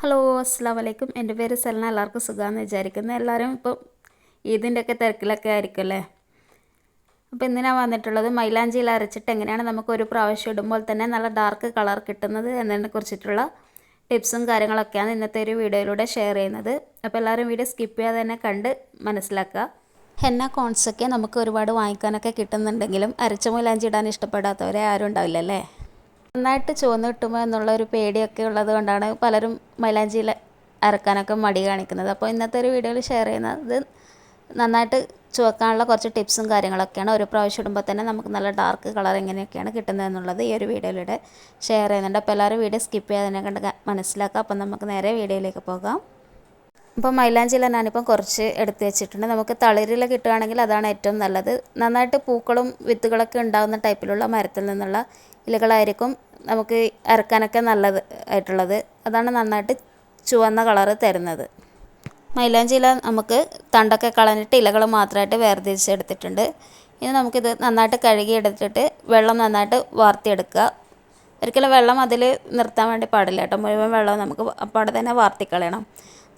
Hello അസ്സാം വലൈക്കും എന്റെ പേര് സെലന എല്ലാവർക്കും സുഖമാണെന്ന് വിചാരിക്കുന്നു. എല്ലാവരും ഇപ്പോൾ ഈദിന്റെയൊക്കെ തിരക്കിലൊക്കെ ആയിരിക്കും അല്ലേ അപ്പോൾ ഞാൻ വന്നിട്ടുള്ളത് മൈലാഞ്ചിയിൽ അരച്ചിട്ട് എങ്ങനെയാണ് നമുക്ക് ഒരു പ്രാവശ്യം ഇടുമ്പോൾ തന്നെ നല്ല ഡാർക്ക് കളർ കിട്ടുന്നത് എന്നതിനെ കുറിച്ചിട്ടുള്ള ടിപ്സും കാര്യങ്ങളൊക്കെയാണ് ഇന്നത്തെ ഒരു വീഡിയോയിലൂടെ ഷെയർ ചെയ്യുന്നത്. അപ്പോൾ എല്ലാവരും വീഡിയോ സ്കിപ്പ് ചെയ്യാതെ തന്നെ കണ്ട് മനസ്സിലാക്കുക. ഹെന്ന കോൺസൊക്കെ നമുക്ക് ഒരുപാട് വാങ്ങിക്കാനൊക്കെ കിട്ടുന്നുണ്ടെങ്കിലും അരച്ച മൈലാഞ്ചി ഇടാൻ ഇഷ്ടപ്പെടാത്തവരെ ആരും ഉണ്ടാവില്ല അല്ലേ നന്നായിട്ട് ചുവന്ന് കിട്ടുമോ എന്നുള്ള ഒരു പേടിയൊക്കെ ഉള്ളത് കൊണ്ടാണ് പലരും മൈലാഞ്ചിയിൽ അരക്കാനൊക്കെ മടി കാണിക്കുന്നത്. അപ്പോൾ ഇന്നത്തെ ഒരു വീഡിയോയിൽ ഷെയർ ചെയ്യുന്നത് നന്നായിട്ട് ചുവക്കാനുള്ള കുറച്ച് ടിപ്സും കാര്യങ്ങളൊക്കെയാണ്. ഒരു പ്രാവശ്യം ഇടുമ്പോൾ തന്നെ നമുക്ക് നല്ല ഡാർക്ക് കളർ എങ്ങനെയൊക്കെയാണ് കിട്ടുന്നതെന്നുള്ളത് ഈ ഒരു വീഡിയോയിലൂടെ ഷെയർ ചെയ്യുന്നുണ്ട്. അപ്പോൾ എല്ലാവരും വീഡിയോ സ്കിപ്പ് ചെയ്യാതെ കണ്ട് മനസ്സിലാക്കാം. അപ്പം നമുക്ക് നേരെ വീഡിയോയിലേക്ക് പോകാം. അപ്പോൾ മൈലാഞ്ചിയിൽ ഞാനിപ്പം കുറച്ച് എടുത്ത് വെച്ചിട്ടുണ്ട്. നമുക്ക് തളിരിൽ കിട്ടുകയാണെങ്കിൽ അതാണ് ഏറ്റവും നല്ലത്. നന്നായിട്ട് പൂക്കളും വിത്തുകളൊക്കെ ഉണ്ടാകുന്ന ടൈപ്പിലുള്ള മരത്തിൽ നിന്നുള്ള ഇലകളായിരിക്കും നമുക്ക് അരക്കാനൊക്കെ നല്ലത് ആയിട്ടുള്ളത്. അതാണ് നന്നായിട്ട് ചുവന്ന കളറ് തരുന്നത്. മൈലാഞ്ചി ഇല നമുക്ക് തണ്ടൊക്കെ കളഞ്ഞിട്ട് ഇലകൾ മാത്രമായിട്ട് വേർതിരിച്ചെടുത്തിട്ടുണ്ട്. ഇനി നമുക്കിത് നന്നായിട്ട് കഴുകി എടുത്തിട്ട് വെള്ളം നന്നായിട്ട് വാർത്തിയെടുക്കുക. ഒരിക്കലും വെള്ളം അതിൽ നിർത്താൻ വേണ്ടി പാടില്ല കേട്ടോ. മുഴുവൻ വെള്ളം നമുക്ക് അപ്പാടെ തന്നെ വാർത്തിക്കളയണം.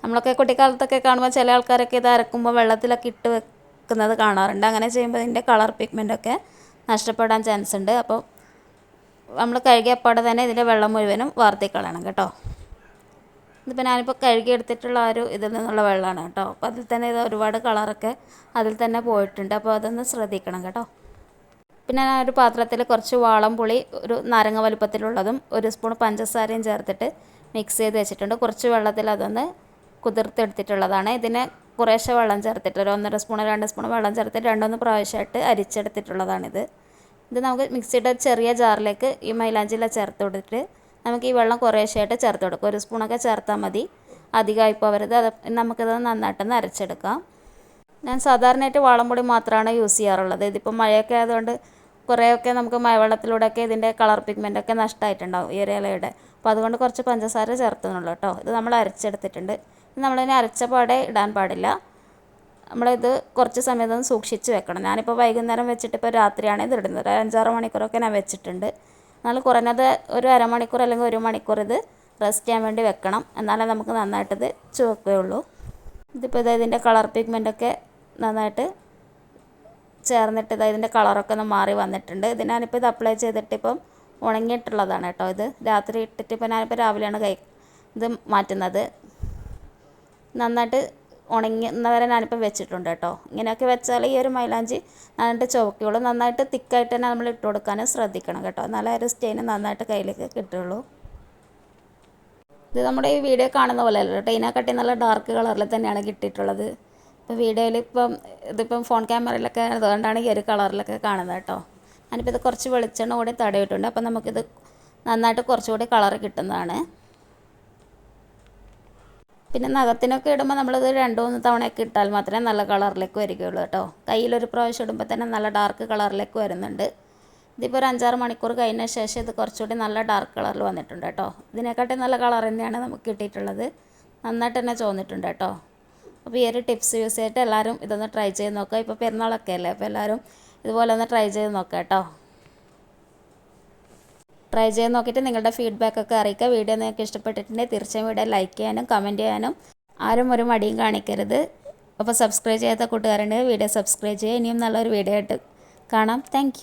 നമ്മളൊക്കെ കുട്ടിക്കാലത്തൊക്കെ കാണുമ്പോൾ ചില ആൾക്കാരൊക്കെ ഇത് അരക്കുമ്പോൾ വെള്ളത്തിലൊക്കെ ഇട്ട് വെക്കുന്നത് കാണാറുണ്ട്. അങ്ങനെ ചെയ്യുമ്പോൾ ഇതിന്റെ കളർ പിഗ്മെന്റൊക്കെ നഷ്ടപ്പെടാൻ ചാൻസ് ഉണ്ട് അപ്പോൾ നമ്മൾ കഴുകിയപ്പാടെ തന്നെ ഇതിന്റെ വെള്ളം മുഴുവനും വാർത്തി കളയണം കേട്ടോ. ഇതിപ്പോൾ ഞാനിപ്പോൾ കഴുകിയെടുത്തിട്ടുള്ള ഒരു ഇതിൽ നിന്നുള്ള വെള്ളമാണ് കേട്ടോ. അപ്പോൾ അതിൽ തന്നെ ഇത് ഒരുപാട് കളറൊക്കെ അതിൽ തന്നെ പോയിട്ടുണ്ട്. അപ്പോൾ അതൊന്ന് ശ്രദ്ധിക്കണം കേട്ടോ. പിന്നെ ഞാൻ ഒരു പാത്രത്തിൽ കുറച്ച് വാളം പുളി ഒരു നാരങ്ങ വലുപ്പത്തിലുള്ളതും ഒരു സ്പൂൺ പഞ്ചസാരയും ചേർത്തിട്ട് മിക്സ് ചെയ്ത് വെച്ചിട്ടുണ്ട്. കുറച്ച് വെള്ളത്തിൽ അതൊന്ന് കുതിർത്തെടുത്തിട്ടുള്ളതാണ്. ഇതിന് കുറേശ്ശെ വെള്ളം ചേർത്തിട്ട് ഒരു ഒന്നര സ്പൂൺ രണ്ട് സ്പൂൺ വെള്ളം ചേർത്തിട്ട് രണ്ടൊന്ന് പ്രാവശ്യമായിട്ട് അരിച്ചെടുത്തിട്ടുള്ളതാണിത്. ഇത് നമുക്ക് മിക്സിയുടെ ചെറിയ ജാറിലേക്ക് ഈ മൈലാഞ്ചില ചേർത്ത് കൊടുത്തിട്ട് നമുക്ക് ഈ വെള്ളം കുറേശ്ശായിട്ട് ചേർത്ത് കൊടുക്കും. ഒരു സ്പൂണൊക്കെ ചേർത്താൽ മതി. അധികമായി പോകരുത് അത് നമുക്കിത് നന്നായിട്ടൊന്ന് അരച്ചെടുക്കാം. ഞാൻ സാധാരണയായിട്ട് വാളംപൊടി മാത്രമാണ് യൂസ് ചെയ്യാറുള്ളത്. ഇതിപ്പോൾ മഴയൊക്കെ ആയതുകൊണ്ട് കുറേയൊക്കെ നമുക്ക് മഴവെള്ളത്തിലൂടെയൊക്കെ ഇതിന്റെ കളർ പിഗ്മെന്റൊക്കെ നഷ്ടമായിട്ടുണ്ടാവും ഈ ഒരു ഇലയുടെ. അപ്പോൾ അതുകൊണ്ട് കുറച്ച് പഞ്ചസാര ചേർത്തുന്നുള്ളൂ കേട്ടോ. ഇത് നമ്മൾ അരച്ചെടുത്തിട്ടുണ്ട്. നമ്മളതിനെ അരച്ച പാടെ ഇടാൻ പാടില്ല. നമ്മളിത് കുറച്ച് സമയത്തൊന്ന് സൂക്ഷിച്ച് വെക്കണം. ഞാനിപ്പോൾ വൈകുന്നേരം വെച്ചിട്ട് ഇപ്പോൾ രാത്രിയാണ് ഇത് ഇടുന്നത്. ഒരു അഞ്ചാറ് മണിക്കൂറൊക്കെ ഞാൻ വെച്ചിട്ടുണ്ട്. എന്നാൽ കുറഞ്ഞത് ഒരു അരമണിക്കൂർ അല്ലെങ്കിൽ ഒരു മണിക്കൂർ ഇത് റെസ്റ്റ് ചെയ്യാൻ വേണ്ടി വെക്കണം. എന്നാലേ നമുക്ക് നന്നായിട്ടിത് ചുവക്കുകയുള്ളൂ ഇതിപ്പോൾ ഇതാ ഇതിന്റെ കളർ പിഗ്മെന്റൊക്കെ നന്നായിട്ട് ചേർന്നിട്ട് ഇതാ ഇതിന്റെ കളറൊക്കെ ഒന്ന് മാറി വന്നിട്ടുണ്ട്. ഇത് ഞാനിപ്പോൾ ഇത് അപ്ലൈ ചെയ്തിട്ട് ഇപ്പം ഉണങ്ങിയിട്ടുള്ളതാണ് കേട്ടോ ഇത്. രാത്രി ഇട്ടിട്ട് ഇപ്പോൾ ഞാനിപ്പോൾ രാവിലെയാണ് കൈ ഇത് മാറ്റുന്നത്. നന്നായിട്ട് ഉണങ്ങുന്നവരെ ഞാനിപ്പോൾ വെച്ചിട്ടുണ്ട് കേട്ടോ. ഇങ്ങനെയൊക്കെ വെച്ചാൽ ഈ ഒരു മൈലാഞ്ചി നന്നായിട്ട് ചുവക്കുള്ളൂ. നന്നായിട്ട് തിക്കായിട്ട് തന്നെ നമ്മൾ ഇട്ട് കൊടുക്കാനും ശ്രദ്ധിക്കണം കേട്ടോ. എന്നാലേ ഒരു സ്റ്റെയിന് നന്നായിട്ട് കയ്യിലേക്ക് കിട്ടുള്ളൂ. ഇത് നമ്മുടെ ഈ വീഡിയോ കാണുന്ന പോലെ അല്ല കേട്ടോ. ഇതിനെക്കാട്ടി നല്ല ഡാർക്ക് കളറിൽ തന്നെയാണ് കിട്ടിയിട്ടുള്ളത്. ഇപ്പോൾ വീഡിയോയിൽ ഇപ്പം ഇതിപ്പം ഫോൺ ക്യാമറയിലൊക്കെ അതുകൊണ്ടാണ് ഈ ഒരു കളറിലൊക്കെ കാണുന്നത് കേട്ടോ. ഞാനിപ്പോൾ ഇത് കുറച്ച് വെളിച്ചെണ്ണ കൂടി തടവിട്ടുണ്ട് അപ്പം നമുക്കിത് നന്നായിട്ട് കുറച്ചുകൂടി കളർ കിട്ടുന്നതാണ്. പിന്നെ നഖത്തിനൊക്കെ ഇടുമ്പോൾ നമ്മളത് രണ്ട് മൂന്ന് തവണയൊക്കെ ഇട്ടാൽ മാത്രമേ നല്ല കളറിലേക്ക് വരികയുള്ളൂ കേട്ടോ. കയ്യിലൊരു പ്രാവശ്യം ഇടുമ്പോൾ തന്നെ നല്ല ഡാർക്ക് കളറിലേക്ക് വരുന്നുണ്ട്. ഇതിപ്പോൾ ഒരു അഞ്ചാറ് മണിക്കൂർ കഴിഞ്ഞ ശേഷം ഇത് കുറച്ചുകൂടി നല്ല ഡാർക്ക് കളറിൽ വന്നിട്ടുണ്ട് കേട്ടോ. ഇതിനെക്കാട്ടി നല്ല കളർ തന്നെയാണ് നമുക്ക് കിട്ടിയിട്ടുള്ളത്. നന്നായിട്ട് തന്നെ തോന്നിയിട്ടുണ്ട് കേട്ടോ. അപ്പോൾ ഈ ഒരു ടിപ്സ് യൂസ് ചെയ്തിട്ട് എല്ലാവരും ഇതൊന്ന് ട്രൈ ചെയ്ത് നോക്കുക. ഇപ്പോൾ പെരുന്നാളൊക്കെ അല്ലേ? അപ്പോൾ എല്ലാവരും ഇതുപോലെ ഒന്ന് ട്രൈ ചെയ്ത് നോക്കാം കേട്ടോ. ട്രൈ ചെയ്ത് നോക്കിയിട്ട് നിങ്ങളുടെ ഫീഡ്ബാക്ക് ഒക്കെ അറിയിക്കുക. വീഡിയോ നിങ്ങൾക്ക് ഇഷ്ടപ്പെട്ടിട്ടുണ്ടെങ്കിൽ തീർച്ചയായും വീഡിയോ ലൈക്ക് ചെയ്യാനും കമന്റ് ചെയ്യാനും ആരും ഒരു മടിയും കാണിക്കരുത്. അപ്പോൾ സബ്സ്ക്രൈബ് ചെയ്യാത്ത കൂട്ടുകാരുണ്ട് വീഡിയോ സബ്സ്ക്രൈബ് ചെയ്യുക. ഇനിയും നല്ലൊരു വീഡിയോ ആയിട്ട് കാണാം. താങ്ക്